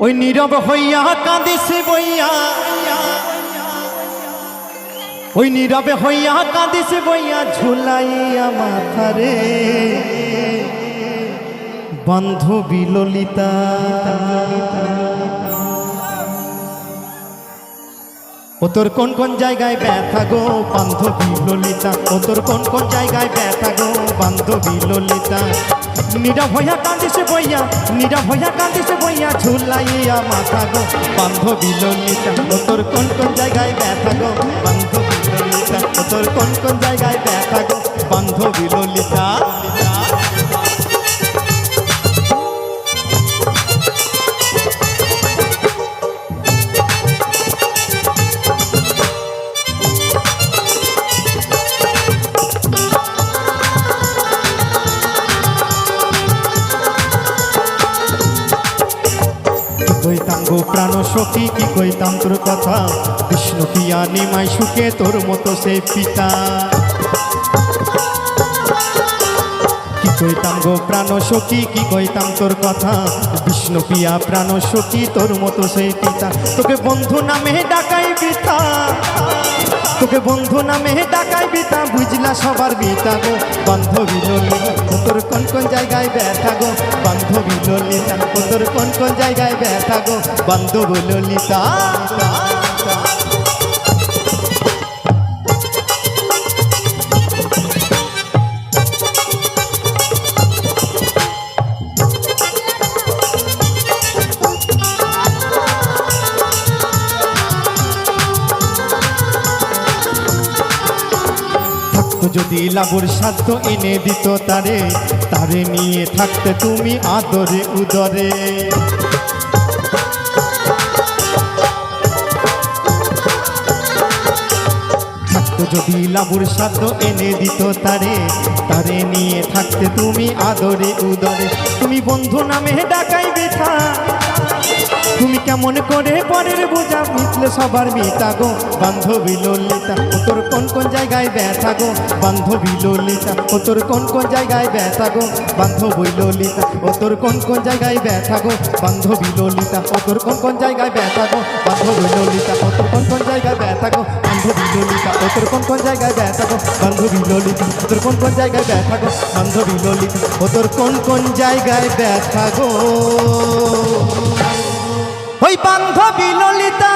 ওই নীরব হইয়া কাঁদিছে বইয়া। ওই নীরবে হইয়া কাঁদিছে বইয়া, ঝুলাইয়া মাথারে। বান্ধবী ললিতা ও তোর কোন কোন জায়গায় ব্যথা গো বান্ধবী ললিতা ও তোর কোন কোন জায়গায় ব্যথা গো বান্ধবী ললিতা নীরব হইয়া কান্দিছে বইয়া, নীরব হইয়া কান্দিছে বইয়া, ঝুলাইয়া মাথা গো। বান্ধবী ললিতা, তোর কোন কোন জায়গায় ব্যথা গো? বান্ধবী ললিতা, তোর কোন কোন জায়গায় ব্যথা গো? বান্ধবী ললিতা কইতাম গো প্রাণ সখী, কি কইতাম তোর কথা কৃষ্ণ পিয়া নিমাই সুখে? তোর মতো সে পিতা। কি কইতাম গো প্রাণ সখী, কি কইতাম তোর কথা? বিষ্ণু পিয়া প্রাণ সখী, তোর মতো সেই পিতা। তোকে বন্ধু নামে ডাকাই পিতা। তোকে বন্ধু নামে ডাকাই বিতা বুঝলা সবার বিতা গো বান্ধবী তোর কোন কোন জায়গায় ব্যথা গো? বান্ধবী ললিতা, তোর কোন কোন জায়গায় ব্যথা গো? বান্ধব ললিতা যদি লাবুর সাধ্য এনে দিত তারে তারে নিয়ে থাকতে তুমি আদরে উদরে। যদি লাবুর সাধ্য এনে দিত তারে তারে নিয়ে থাকতে তুমি আদরে উদরে। তুমি বন্ধু নামে ডাকাই বেথা। তুমি কেমন করে পরের বোঝা মিটলে সবার মিতা গো। বান্ধবী ললিতা, ও তোর কোন কোন জায়গায় ব্যথা গো? বান্ধবী ললিতা, ও তোর কোন কোন জায়গায় ব্যথা গো? বান্ধবী ললিতা, ও তোর কোন কোন জায়গায় ব্যথা গো? বান্ধবী ললিতা, ও তোর কোন কোন জায়গায় ব্যথা গো? বান্ধবী ললিতা, ও তোর কোন কোন জায়গায় ব্যথা গো? বান্ধবী ও তোর কোন কোন জায়গায় ব্যথা গো? বান্ধবী ললিতা, তোর কোন কোন জায়গায় ব্যথা গো? বান্ধবী ললিতা, ও তোর কোন কোন জায়গায় ব্যথা গো? ওই বান্ধবী ললিতা